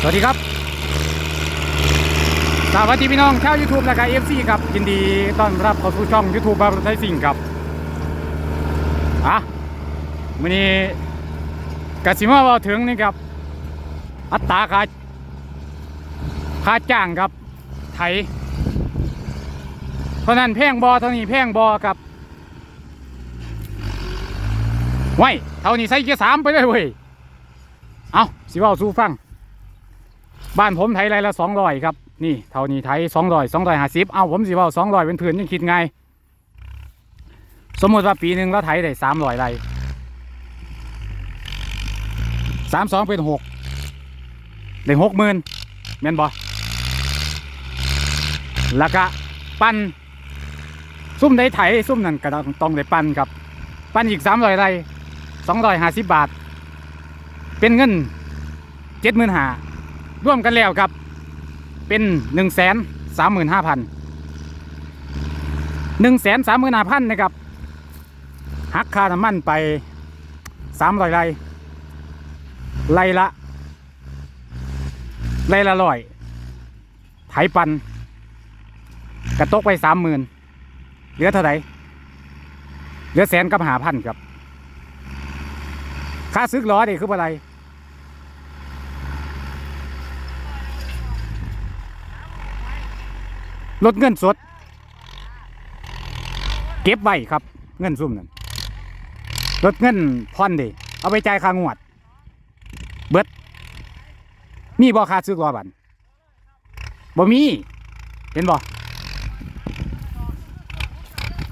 สวัสดีครับ สวัสดีพี่น้องชาว YouTube และก็ FC ครับยินดีต้อนรับเข้าสู่ช่อง YouTube บาร์ไทยสิงห์ครับอะวันนี้กสิมาว่าถึงนี่ครับ อัตราค่าค่าจ้างครับไถเพราะนั้นแพงบอเท่านี้แพงบอครับไว้เท่านี้ใส่เกียร์สามไปเลยเว้ยเอาสิว่าสู้ฟัง บ้านผมไถไรละสองร้อยครับ นี่เท่านี้ไถสองร้อยสองร้อยห้าสิบเอาผมสิว่าสองร้อยเป็นพื้นยังคิดไง สมมติว่าปีหนึ่งเราไถได้สามร้อยไรสามสองเป็นหกได้หกหมื่นแม่นบ่แล้วก็ปั้นซุ่มได้ไถซุ่มนั่นก็ต้องได้ปั้นครับ ปั้นอีกสามร้อยไรสองร้อยห้าสิบบาท เป็นเงินเจ็ดหมื่นห้า ร่วมกันแล้วครับ เป็นหนึ่งแสนสามหมื่นห้าพันหนึ่งแสนสามหมื่นห้าพันนะครับหักค่าน้ำมันไปสามร้อยไรไรละไรละร้อยไถปัน กระตกไปสามหมื่นเหลือเท่าไหร่เหลือแสนกับหาพันครับ ค่าซื้อล้อนี่คืออะไร ลดเงินสด เก็บไว้ครับ เงินซุ่มนั่นลดเงินผ่อนดิเอาไปจ่ายค่างวด เบิดมีบ่ค่าซื้อล้อบันบ่มี เห็นบ่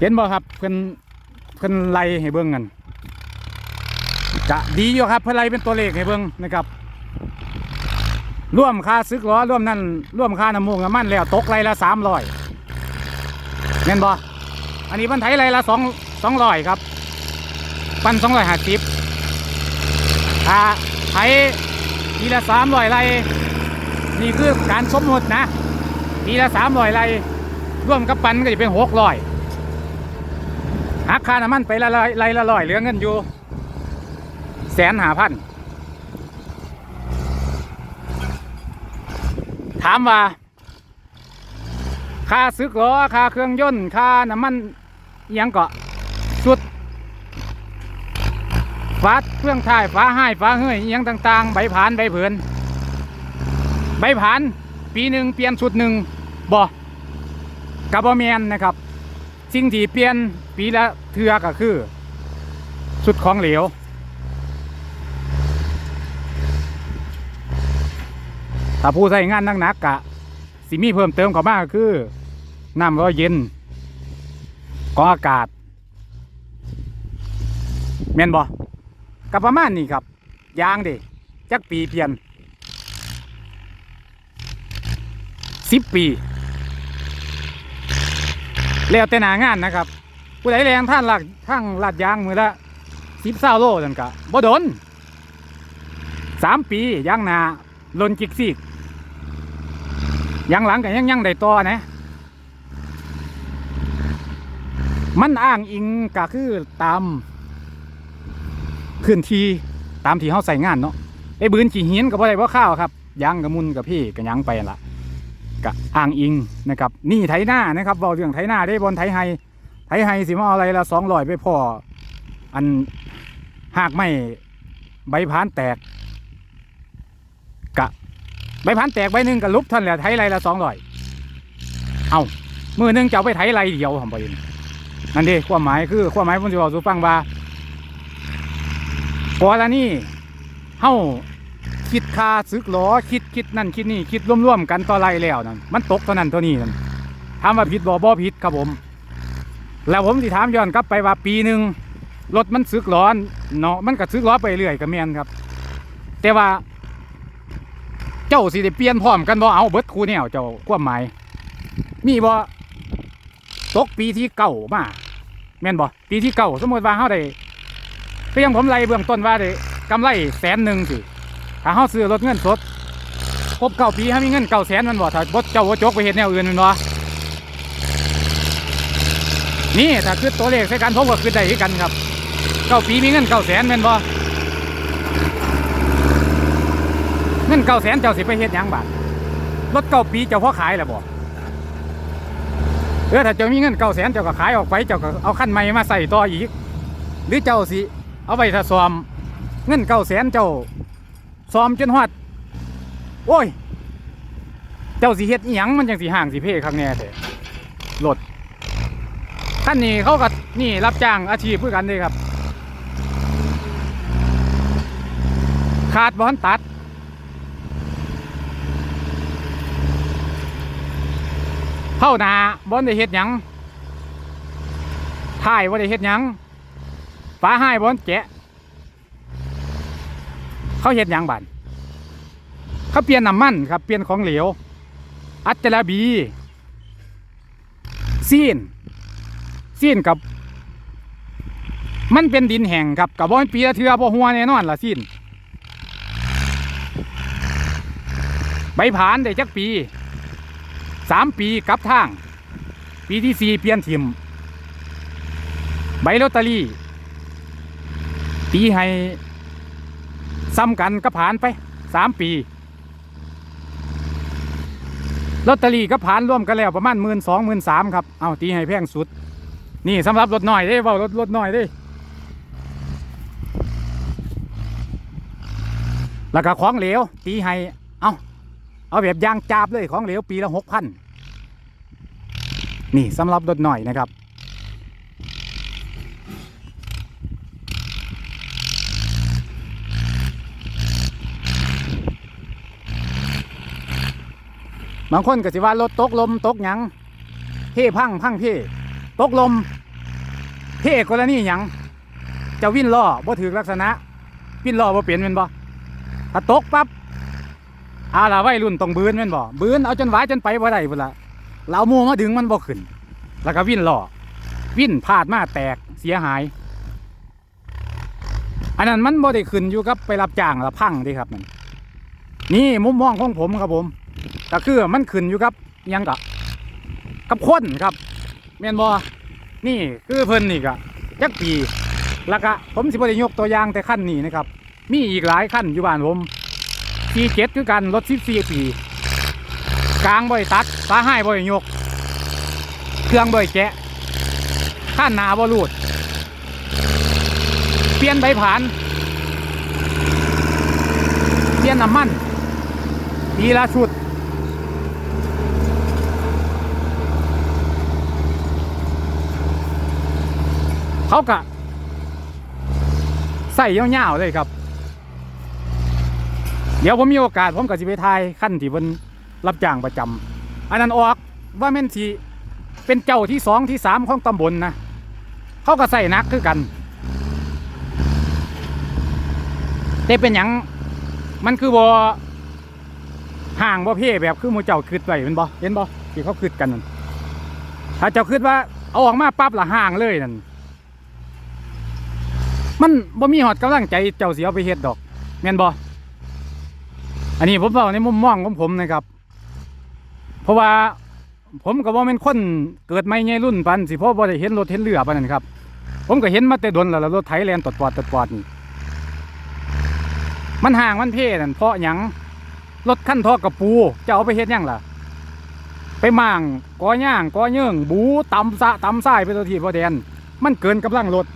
เห็นบ่ครับเพิ่นเพิ่นไล่ให้เบิ่งกันจะดีอยู่ครับเพื่อไรเป็นตัวเลขให้เบิ่งนะครับ ร่วมค่าซึกล้อร่วมนั่นร่วมค่าน้ำมูกน้ำมันแล้วตกไรละสามร้อยเงินบออันนี้บันไทยไรละสองสองร้อยครับ ปันสองร้อยห้าสิบถ้าไทยทีละสามร้อยไรนี่คือการสมมตินะทีละสามร้อยไรร่วมกับปันก็จะเป็นหกร้อยหักค่าน้ำมันไปละร้อยไรละร้อยเหลือเงินอยู่แสนหาพัน ถามว่า ค่าซึกล้อค่าเครื่องยนต์ค่าน้ำมันยังเกาะสุดฟ้าเครื่องถ่ายฟ้าให้ฟ้าเฮ้ยอิหยังต่าง ๆ ใบผานใบเผืนใบผาน ปีหนึ่งเปลี่ยนชุดหนึ่งบ่กับบอแมนนะครับสิ่งที่เปลี่ยนปีละเทือก็คือชุดของเหลว ถ้าผู้ใช้งานหนักๆกะสิมีเพิ่มเติมเข้ามาก็คือน้ำร้อนเย็นกองอากาศแม่นบ่กับประมาณนี้ครับยางดิจักปีเปลี่ยนสิบปี แล้วแต่หนางานนะครับ ผู้ใดแรงท่านหลักทั้งลาดยางมือละสิบเศร้าโลนั่นกะบ่โดนสามปียางนาลนจิกซีก ยังหลังกันยังยังได้ต่อนะ มันอ้างอิงก็คือตามพื้นที่ตามที่เขาใส่งานเนาะไอ้บืนขี่หินกับอะไรว่าข้าวครับยางกับมุนกับพี่กับยังไปละก็อ้างอิงนะครับ นี่ไถหน้านะครับบอกเรื่องไถหน้าได้บนไถไฮไถไฮสิมาอาอะไรละสองร้อยไปพออันหากไม่ใบพานแตก ใบพันแตกใบหนึ่งกับลุบท่านแหละไถไรละสองร้อยเอามือหนึ่งจะเอาไปไถไรเดียวผมบอกเองนั่นดิความหมายคือความหมายผมจะบอกสู่ฟังว่ากรณีเฮาคิดค่าซึกล้อคิดคิดนั่นคิดนี่คิดร่วมๆกันต่อไรแล้วนั่นมันตกเท่านั้นเท่านี้นั่นถามว่าผิดบ่บ่ผิดครับผม แล้วผมสิถามย้อนกลับไปว่าปีหนึ่งรถมันซึกล้อเนาะมันก็ซึกล้อไปเรื่อยก็แม่นครับ แต่ว่า เจ้าสิได้เปลี่ยนพร้อมกันบ่เอาเบิดคูแนวเจ้าความหมาย มีบ่ตกปีที่เก่ามาแม่นบ่ปีที่เก่าสมมติว่าเฮาได้ก็ยังผมไล่เบื้องต้นว่าได้กำไรแสนหนึ่งสิถ้าเฮาซื้อรถเงินสดครบเก้าปีเฮามีเงินเก้าแสนมันบ่ถ้าบ่เจ้าบ่จกไปเฮ็ดแนวอื่นมันบ่นี่ถ้าคือตัวเลขใส่กันผมก็คือได้คือกันครับเก้าปีมีเงินเก้าแสนแม่นบ่ เก้าแสนเจ้าสิไปเฮ็ดหยังบาทรถเก้าปีเจ้าพ่อขายแล้วบ่เออถ้าเจ้ามีเงินเก้าแสนเจ้าก็ขายออกไปเจ้าก็เอาคันใหม่มาใส่ต่ออีก หรือเจ้าสิเอาไปถ้าซ้อมเงินเก้าแสนเจ้าซ้อมจนฮอดโอ้ย เจ้าสิเฮ็ดอีหยังมันจังสิห่างสิเพ่ข้างแน่แท้รถท่านนี่เขาก็นี่รับจ้างอาชีพเพื่อกันเลยครับ ขาดบอลตัด เข้าหนาบอลได้เฮ็ดหยังถ่ายว่ได้เฮ็ดหยังฟ้าให้บอลแกะ เขาเฮ็ดหยังบันเขาเปลี่ยนน้ำมันครับเปลี่ยนของเหลว อัตลาบีซีนซีนกับ มันเป็นดินแห้งครับกับบอลปีละเทือบ่หัวแน่นอนล่ะซีนใบผานได้จักปี สามปีกลับทาง ปีที่สี่เปลี่ยนทิมใบลอตเตอรี่ ตีให้ซ้ำกันก็ผ่านไปสามปีลอตเตอรี่ก็ผ่านร่วมกันแล้วประมาณหมื่นสองหมื่นสามครับ เอาตีให้แพงสุด นี่สำหรับรถหน่อยเด้เว่ารถรถหน่อยเด้แล้วก็ของเหลวตีให้ เอา เอาแบบยางจาบเลยของเหลวปีละหกพันนี่สำหรับรถหน่อยนะครับ บางคนก็สิว่ารถตกลมตกหยังเพ่พังพังเพ่ตกลมเพ่กรณีหยังจะวิ่นล้อบ่ถือลักษณะ วิ่นล้อบ่เปลี่ยนแมันบ่ถ้าตกปั๊บ เอาล่ะวัยรุ่นต้องบืนแม่นบ่บืนเอาจนหวายจนไปบ่ได้พุ่นละเราโมมาดึงมันบ่ขึ้น แล้วก็วิ่นหล้อวิ่นพลาดมาแตกเสียหาย อันนั้นมันบ่ได้ขึ้นอยู่กับไปรับจ้างละพังดิครับนั่นนี่มุมมองของผมครับผมก็คือมันขึ้นอยู่กับยังกับกับคนครับแม่นบอนี่คือเพิ่นนี่กะจักปีแล้วก็ผมสิบ่ได้ยกตัวอย่างแต่ขั้นนี้นะครับ มีอีกหลายขั้นอยู่บ้านผม ปีเจ็ดคือกันรถสิบสี่ปีกลางบ่อยตัดตาให้บ่อยยก เครื่องบ่อยแกะขั้นหนาบ่รูด เปลี่ยนใบผ่าน เปลี่ยนน้ำมันปีละชุดเขากะใส่ยาวๆเลยครับ เดี๋ยวผมมีโอกาสผมก็จะไปทายขั้นที่เพิ่นรับจ้างประจำอันนั้นออกว่าแม่นทีเป็นเจ้าที่สองที่สามของตำบลนะเขาก็ใส่นักคือกัน แต่เป็นหยังมันคือบ่ห่างบ่เพ่แบบคือมูเจ้าคืดไว้เห็นบ่เห็นบ่ที่เขาคืดกันนั่นถ้าเจ้าคืดว่าเอาออกมาปั๊บละห่างเลยนั่นมันบ่มีหอดกำลังใจเจ้าเสียไปเฮ็ดดอกแม่นบ่อ อันนี้ผมเล่าในมุมมองของผมนะครับ เพราะว่าผมก็บ่แม่นคนเกิดไม่ใหญ่รุ่นปันสิเพราะบ่ได้เห็นรถเห็นเรือปานนั้นครับ ผมก็เห็นมาแต่ดนแล้วรถไถแลนตดปอดตดปอดนี่มันห่างมันเพ่นั่นเพราะหยังรถขั้นทอกกับปูจะเอาไปเฮ็ดยังล่ะ ไปมั่างก้อย่างก้อเยื่งบูตำสะตำทรายไปตัวทีพอแดน มันเกินกำลังรถ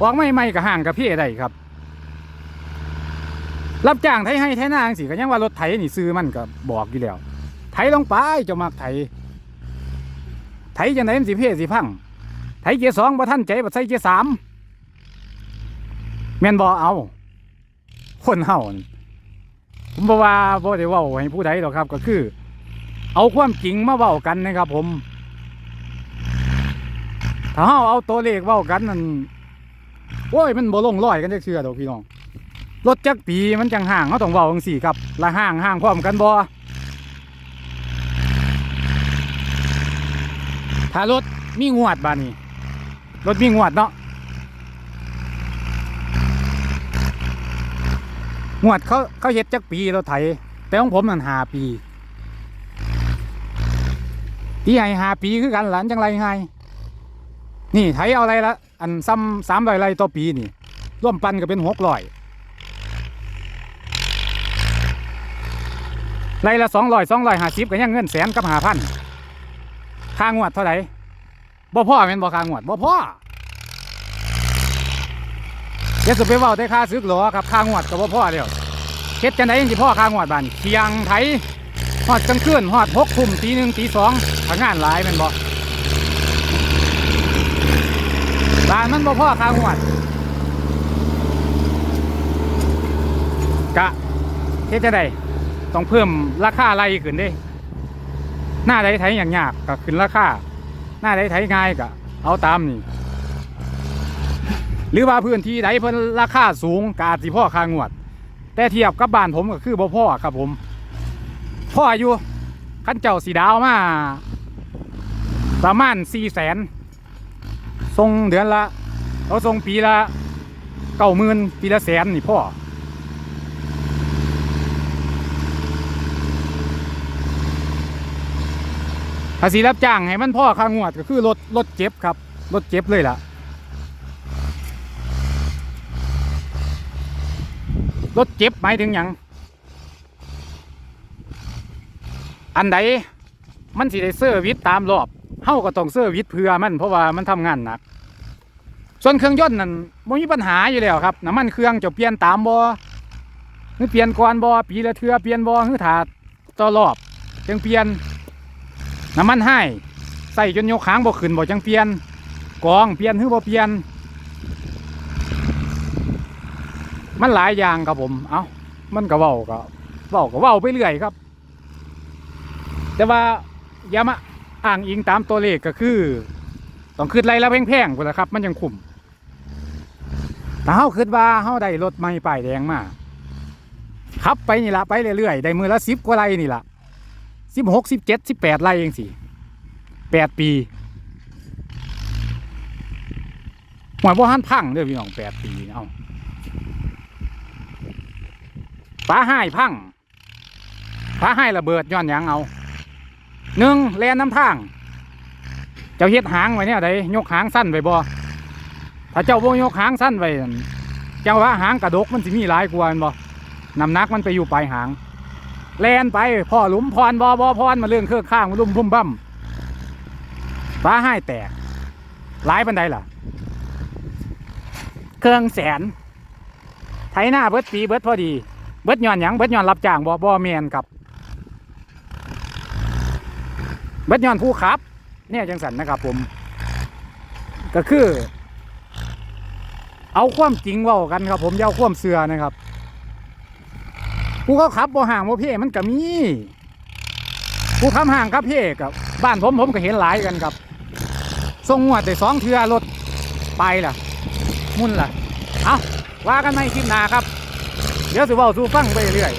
ออกไม่ไม่กับห่างกับเพี่ได้ครับ รับจ้างไถให้ไถนาจังสิก็ยังว่ารถไถนี่ซื้อมันก็บอกอยู่แล้วไถลงไปจะมักไถไถจังไหนมันสิเพ่สิพังไถเกียร์สองบ่ท่านใจบ่ใส่เกียร์สามแม่นบ่เอา คนเฮาผมบ่ว่าบ่ได้เว้าให้ผู้ใดหรอกครับ ก็คือ เอาความจริงมาเว้ากันนะครับ ผม ถ้าเฮาเอาตัวเลขเว้ากันนั่นโอ้ยมันบ่ลงร้อยกันจักเชื่อดอกพี่น้อง รถจักปีมันจังห่างเขาต้องเว้าจังสี่ครับละห่างห่างพร้อมกันบ่ถ้ารถมีงวดบานี้รถมีงวดเนาะงวดเขาเขาเฮ็ดจักปีเรถไถแต่ของผมนั่นหาปีที่ให้หาปีคือกันหลานจังไรไงนี่ไถเอาอะไรละอันซ้ำสามร้อยไรต่อปีนี่ร่วมปันก็เป็นหกร้อย ไรละสองร้อยสองร้อยห้าสิบก็ยังเงินแสนกับหาพันค่างวดเท่าไหร่บ่พ่อแม่นบ่ค่างวดบ่พ่อเดี๋ยวสุไปเว้าได้ค่าซึกหรอครับค่างวดกับบ่พ่อเดียวเฮ็ดจังไดยังสิพ่อค่างวดบ้านเที่ยงไถฮอดกลางคืนฮอดหกทุ่มตีหนึ่งตีสองทำงานหลายแม่นบ่บ้านมันบ่พ่อค่างวดกะเฮ็ดจังได ต้องเพิ่มราคาไรขึ้นเด้ หน้าใดไถอย่างยากก็ขึ้นราคา หน้าใดไถง่ายก็เอาตามนี่ หรือว่าพื้นที่ใดเพิ่นราคาสูงกาจสิพ่อคางวด แต่เทียบกับบ้านผมก็คือบ่พ่อครับผม พ่ออยู่ขั้นเจ้าสีดาวมาประมาณสี่แสนทรงเดือนละเขาทรงปีละเก้าหมื่นปีละแสนนี่พ่อ ภาษีรับจ้างให้มันพ่อค่างวดก็คือรถรถเจ็บครับรถเจ็บเลยล่ะรถเจ็บหมายถึงหยังอันใดมันสิได้เซอร์วิสตามรอบเฮาก็ต้องเซอร์วิสเพื่อมันเพราะว่ามันทำงานหนักส่วนเครื่องยนต์นั่นบ่มีปัญหาอยู่แล้วครับน้ำมันเครื่องจะเปลี่ยนตามบ่หรือเปลี่ยนก่อนบ่ปีละเทื่อเปลี่ยนบ่หรือถาต่อรอบจึงเปลี่ยน น้ำมันให้ใส่จนยกค้างบ่ขึ้นบ่จังเปลี่ยนกองเปลี่ยนหรือบ่เปลี่ยน มันหลายอย่างครับผม เอามันก็เว้าก็เว้าก็เว้าไปเรื่อยครับ แต่ว่าอย่ามาอ้างอิงตามตัวเลขก็คือ ต้องคืดไรและแพงๆพุ่นละครับ มันยังคุ้มถ้าเฮาคิดว่าเฮาได้รถใหม่ป้ายแดงมาขับไปนี่ละไปเรื่อยๆได้มือละ10กว่าไรนี่ละ สิบหกสิบเจ็ดสิบแปดไร่เองสิแปดปีหวยบ่หันพังเด้อพี่น้องแปดปีเอาฟ้าให้พังฟ้าให้ระเบิดย้อนยังเอาหนึ่งแลนน้ำทาง เจ้าเฮ็ดหางไว้เนี่ยไดยกหางสั้นไว้บ่ถ้าเจ้าบ่ยกหางสั้นไว้นั่นเจ้าว่าหางกระดกมันสิมีหลายกว่าแม่นบ่น้ำหนักมันไปอยู่ปลายหาง แลนไปพ่อหลุมพรบอบอพรมาเรื่องเครื่องข้างมาลุ่มพุ่มบั่มฟ้าให้แตกหลายปันใดล่ะ เครื่องแสน ไถหน้าเบิดปีเบิดพอดี เบิดย้อนหยังเบิดย้อนรับจ้างบอบอเมียนครับ เบิดย้อนผู้ขับ เนี่ยจังสันนะครับผม ก็คือ เอาความจริงว่ากันครับผมอย่าเอาความเสือนะครับ กูก็ขับบ่ห่างบ่เพ่มันก็มีกูขับห่างครับเพ่กับบ้านผมผมก็เห็นหลายกันครับส่งงวแต่สองเทือรถไปล่ะ มุ่นล่ะ เอาว่ากันในคลิปหน้าครับ เดี๋ยวสิว่าสู่ฟังไปเรื่อย